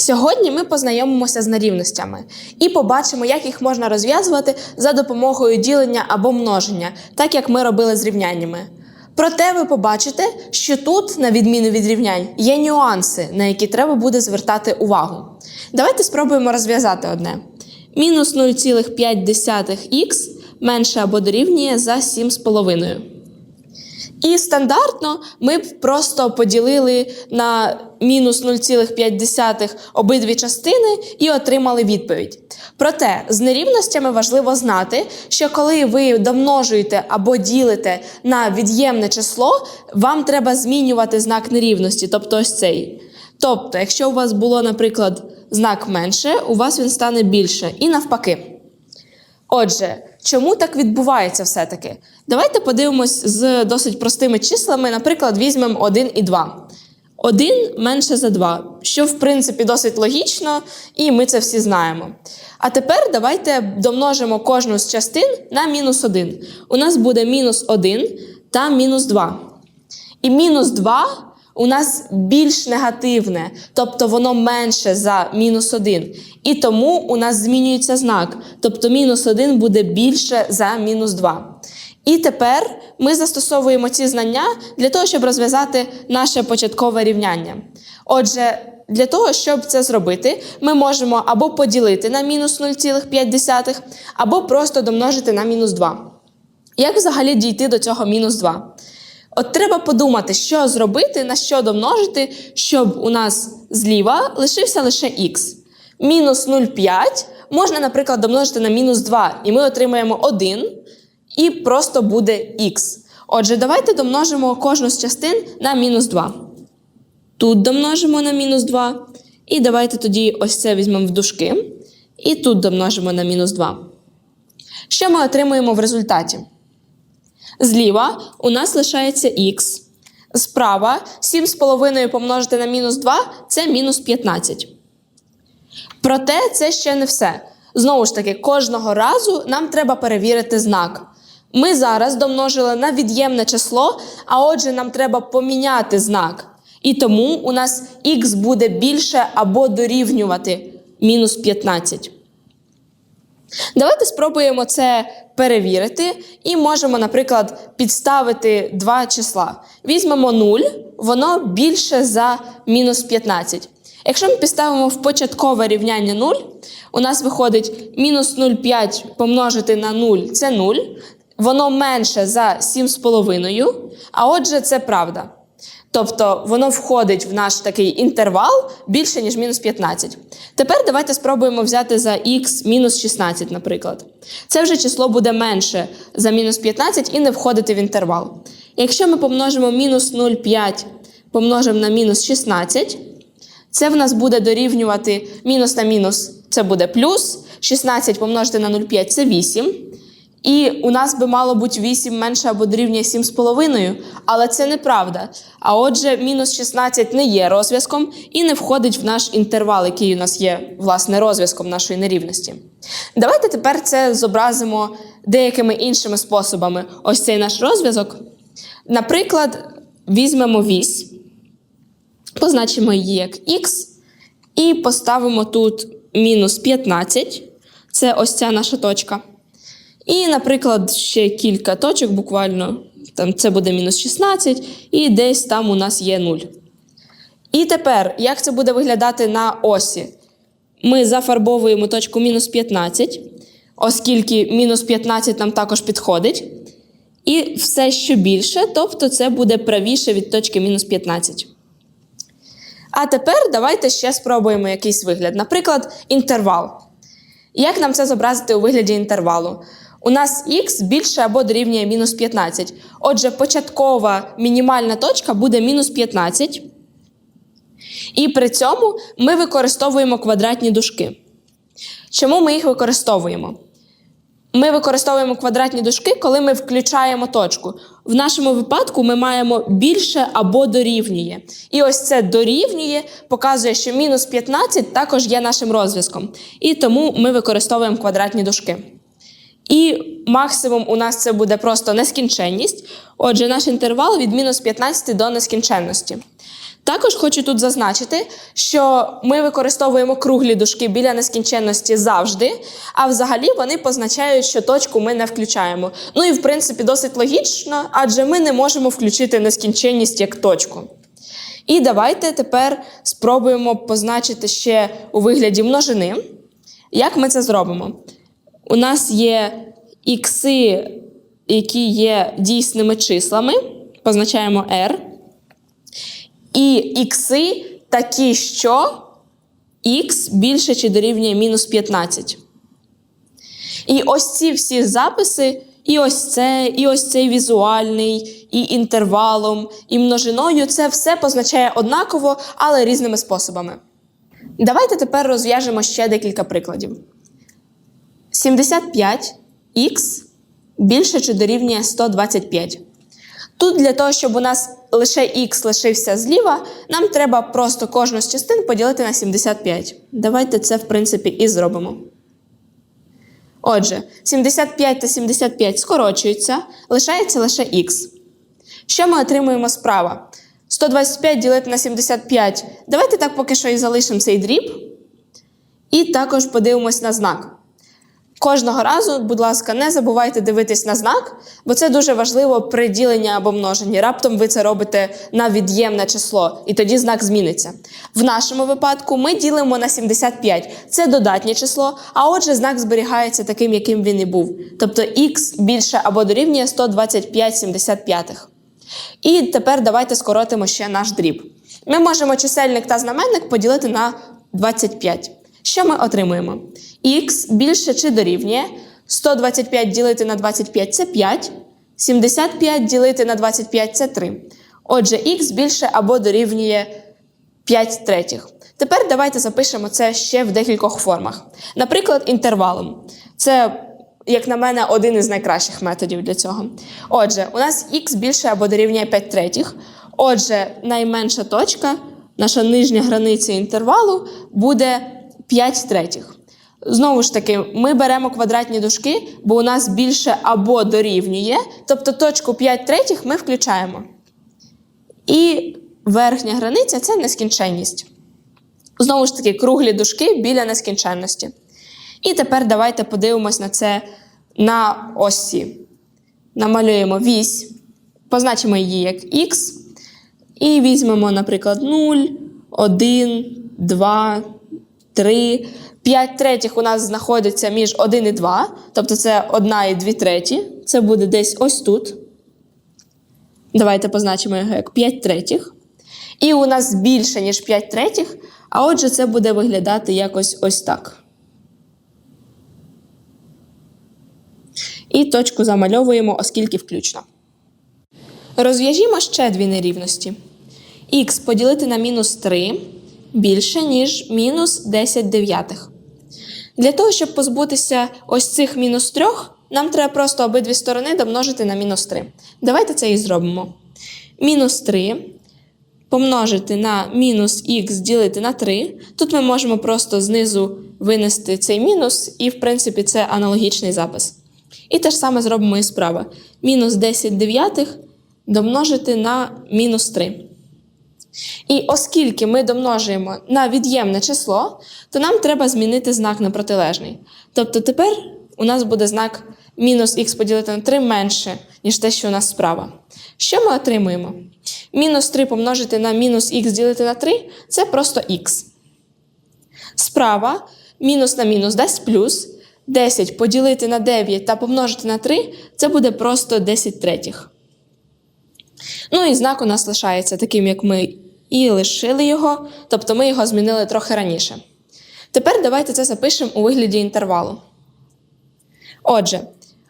Сьогодні ми познайомимося з нерівностями і побачимо, як їх можна розв'язувати за допомогою ділення або множення, так як ми робили з рівняннями. Проте ви побачите, що тут, на відміну від рівнянь, є нюанси, на які треба буде звертати увагу. Давайте спробуємо розв'язати одне. Мінус 0,5х менше або дорівнює за 7,5. І стандартно ми б просто поділили на мінус 0,5 обидві частини і отримали відповідь. Проте з нерівностями важливо знати, що коли ви домножуєте або ділите на від'ємне число, вам треба змінювати знак нерівності, тобто ось цей. Тобто, якщо у вас було, наприклад, знак менше, у вас він стане більше, і навпаки. Отже, чому так відбувається все-таки? Давайте подивимось з досить простими числами. Наприклад, візьмемо 1 і 2. 1 менше за 2, що в принципі досить логічно, і ми це всі знаємо. А тепер давайте домножимо кожну з частин на мінус 1. У нас буде мінус 1 та мінус 2. І мінус 2 у нас більш негативне, тобто воно менше за мінус 1. І тому у нас змінюється знак. Тобто мінус 1 буде більше за мінус 2. І тепер ми застосовуємо ці знання для того, щоб розв'язати наше початкове рівняння. Отже, для того, щоб це зробити, ми можемо або поділити на мінус 0,5, або просто домножити на мінус 2. Як взагалі дійти до цього мінус 2? От треба подумати, що зробити, на що домножити, щоб у нас зліва лишився лише х. Мінус 0,5 можна, наприклад, домножити на мінус 2, і ми отримаємо 1, і просто буде х. Отже, давайте домножимо кожну з частин на мінус 2. Тут домножимо на мінус 2. І давайте тоді ось це візьмемо в дужки. І тут домножимо на мінус 2. Що ми отримуємо в результаті? Зліва у нас лишається х. Справа 7,5 помножити на мінус 2 це мінус 15. Проте це ще не все. Знову ж таки, кожного разу нам треба перевірити знак. Ми зараз домножили на від'ємне число, а отже, нам треба поміняти знак. І тому у нас х буде більше або дорівнювати мінус 15. Давайте спробуємо це перевірити і можемо, наприклад, підставити два числа. Візьмемо 0, воно більше за мінус 15. Якщо ми підставимо в початкове рівняння 0, у нас виходить мінус 0,5 помножити на 0 це 0, воно менше за 7,5, а отже, це правда. Тобто воно входить в наш такий інтервал більше, ніж мінус 15. Тепер давайте спробуємо взяти за х мінус 16, наприклад. Це вже число буде менше за мінус 15 і не входити в інтервал. Якщо ми помножимо мінус 0,5 помножимо на мінус 16, це в нас буде дорівнювати мінус на мінус, це буде плюс, 16 помножити на 0,5 це 8. І у нас би мало бути 8 менше або дорівнює 7,5, але це неправда. А отже, мінус 16 не є розв'язком і не входить в наш інтервал, який у нас є, власне, розв'язком нашої нерівності. Давайте тепер це зобразимо деякими іншими способами. Ось цей наш розв'язок. Наприклад, візьмемо вісь, позначимо її як х, і поставимо тут мінус 15. Це ось ця наша точка. І, наприклад, ще кілька точок, буквально там це буде мінус 16, і десь там у нас є 0. І тепер, як це буде виглядати на осі? Ми зафарбовуємо точку мінус 15, оскільки мінус 15 нам також підходить. І все, що більше, тобто це буде правіше від точки мінус 15. А тепер давайте ще спробуємо якийсь вигляд. Наприклад, інтервал. Як нам це зобразити у вигляді інтервалу? У нас х більше або дорівнює мінус 15. Отже, початкова мінімальна точка буде мінус 15. І при цьому ми використовуємо квадратні дужки. Чому ми їх використовуємо? Ми використовуємо квадратні дужки, коли ми включаємо точку. В нашому випадку ми маємо більше або дорівнює. І ось це дорівнює показує, що мінус 15 також є нашим розв'язком. І тому ми використовуємо квадратні дужки. І максимум у нас це буде просто нескінченність. Отже, наш інтервал від мінус 15 до нескінченності. Також хочу тут зазначити, що ми використовуємо круглі дужки біля нескінченності завжди, а взагалі вони позначають, що точку ми не включаємо. Ну і в принципі досить логічно, адже ми не можемо включити нескінченність як точку. І давайте тепер спробуємо позначити ще у вигляді множини. Як ми це зробимо? У нас є ікси, які є дійсними числами, позначаємо R. І ікси такі, що х більше чи дорівнює мінус 15. І ось ці всі записи, і ось це, і ось цей візуальний, і інтервалом, і множиною це все позначає однаково, але різними способами. Давайте тепер розв'яжемо ще декілька прикладів. 75х більше чи дорівнює 125. Тут для того, щоб у нас лише х лишився зліва, нам треба просто кожну з частин поділити на 75. Давайте це, в принципі, і зробимо. Отже, 75 та 75 скорочуються, лишається лише х. Що ми отримуємо справа? 125 ділити на 75. Давайте так поки що і залишимо цей дріб. І також подивимось на знак. Кожного разу, будь ласка, не забувайте дивитись на знак, бо це дуже важливо при діленні або множенні. Раптом ви це робите на від'ємне число, і тоді знак зміниться. В нашому випадку ми ділимо на 75. Це додатнє число, а отже, знак зберігається таким, яким він і був. Тобто х більше або дорівнює 125 75. І тепер давайте скоротимо ще наш дріб. Ми можемо чисельник та знаменник поділити на 25. Що ми отримуємо? Х більше чи дорівнює 125 ділити на 25 це 5, 75 ділити на 25 це 3. Отже, х більше або дорівнює 5 третіх. Тепер давайте запишемо це ще в декількох формах. Наприклад, інтервалом. Це, як на мене, один із найкращих методів для цього. Отже, у нас х більше або дорівнює 5 третіх. Отже, найменша точка, наша нижня границя інтервалу буде 5 третіх. Знову ж таки, ми беремо квадратні дужки, бо у нас більше або дорівнює, тобто точку 5 третіх ми включаємо. І верхня границя це нескінченність. Знову ж таки, круглі дужки біля нескінченності. І тепер давайте подивимось на це на осі. Намалюємо вісь, позначимо її як х. І візьмемо, наприклад, 0, 1, 2, 3. 5 третіх у нас знаходиться між 1 і 2, тобто це 1 і 2 треті. Це буде десь ось тут. Давайте позначимо його як 5 третіх. І у нас більше, ніж 5 третіх, а отже, це буде виглядати якось ось так. І точку замальовуємо, оскільки включно. Розв'яжімо ще дві нерівності. Х поділити на мінус 3 більше, ніж мінус 10 дев'ятих. Для того, щоб позбутися ось цих мінус 3, нам треба просто обидві сторони домножити на мінус 3. Давайте це і зробимо. Мінус 3 помножити на мінус х ділити на 3. Тут ми можемо просто знизу винести цей мінус, і, в принципі, це аналогічний запис. І те ж саме зробимо і справа. Мінус 10 дев'ятих домножити на мінус 3. І оскільки ми домножуємо на від'ємне число, то нам треба змінити знак на протилежний. Тобто тепер у нас буде знак мінус х поділити на 3 менше, ніж те, що у нас справа. Що ми отримуємо? Мінус 3 помножити на мінус х ділити на 3 це просто х. Справа мінус на мінус дасть плюс. 10 поділити на 9 та помножити на 3 це буде просто 10 третіх. Ну і знак у нас лишається таким, як ми і лишили його, тобто ми його змінили трохи раніше. Тепер давайте це запишемо у вигляді інтервалу. Отже,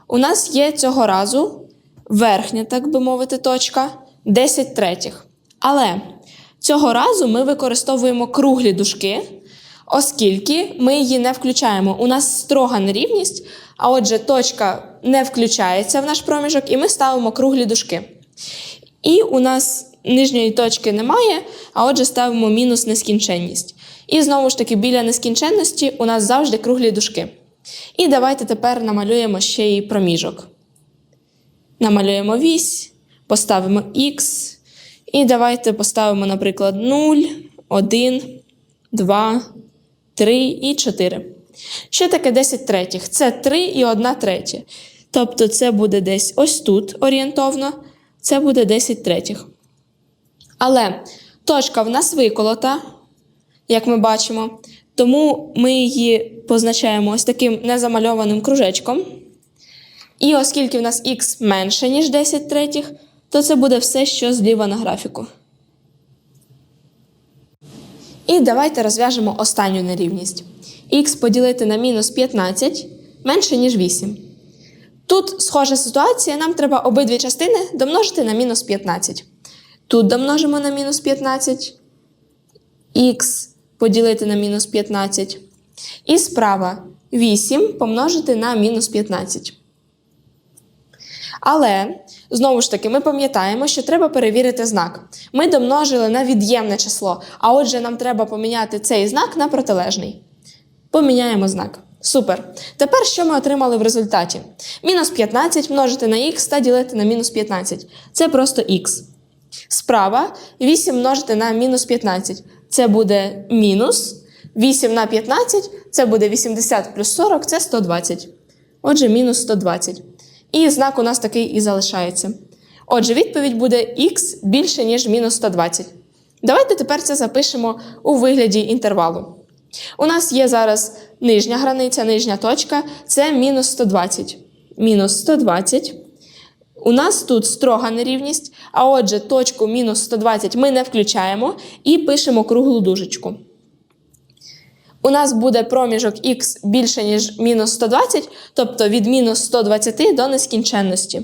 у нас є цього разу верхня, так би мовити, точка 10 третіх. Але цього разу ми використовуємо круглі дужки, оскільки ми її не включаємо. У нас строга нерівність, а отже, точка не включається в наш проміжок, і ми ставимо круглі дужки. І у нас нижньої точки немає, а отже, ставимо мінус нескінченність. І знову ж таки, біля нескінченності у нас завжди круглі дужки. І давайте тепер намалюємо ще й проміжок. Намалюємо вісь, поставимо х І давайте поставимо, наприклад, 0, 1, 2, 3 і 4. Що таке 10 третіх? Це 3 і 1 третя. Тобто це буде десь ось тут орієнтовно, це буде 10 третіх. Але точка в нас виколота, як ми бачимо, тому ми її позначаємо ось таким незамальованим кружечком. І оскільки в нас х менше, ніж 10 третіх, то це буде все, що зліва на графіку. І давайте розв'яжемо останню нерівність. х поділити на мінус 15 менше, ніж 8. Тут схожа ситуація, нам треба обидві частини домножити на мінус 15. Тут домножимо на мінус 15, х поділити на мінус 15. І справа 8 помножити на мінус 15. Але, знову ж таки, ми пам'ятаємо, що треба перевірити знак. Ми домножили на від'ємне число, а отже, нам треба поміняти цей знак на протилежний. Поміняємо знак. Супер. Тепер що ми отримали в результаті? Мінус 15 множити на х та ділити на мінус 15. Це просто х. Справа 8 множити на мінус 15. Це буде мінус. 8 на 15 це буде 80 плюс 40, це 120. Отже, мінус 120. І знак у нас такий і залишається. Отже, відповідь буде х більше, ніж мінус 120. Давайте тепер це запишемо у вигляді інтервалу. У нас є зараз нижня границя, нижня точка це мінус 120. Мінус 120. У нас тут строга нерівність, а отже, точку мінус 120 ми не включаємо і пишемо круглу дужечку. У нас буде проміжок х більше, ніж мінус 120, тобто від мінус 120 до нескінченності.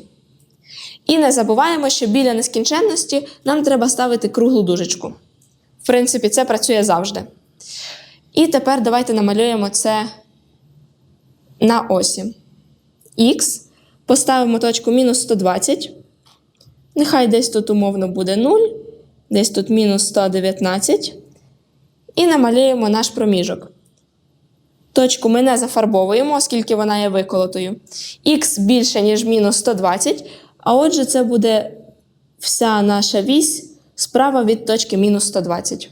І не забуваємо, що біля нескінченності нам треба ставити круглу дужечку. В принципі, це працює завжди. І тепер давайте намалюємо це на осі. Х. Поставимо точку мінус 120. Нехай десь тут умовно буде 0, десь тут мінус 119. І намалюємо наш проміжок. Точку ми не зафарбовуємо, оскільки вона є виколотою. Х більше, ніж мінус 120. А отже, це буде вся наша вісь справа від точки мінус 120.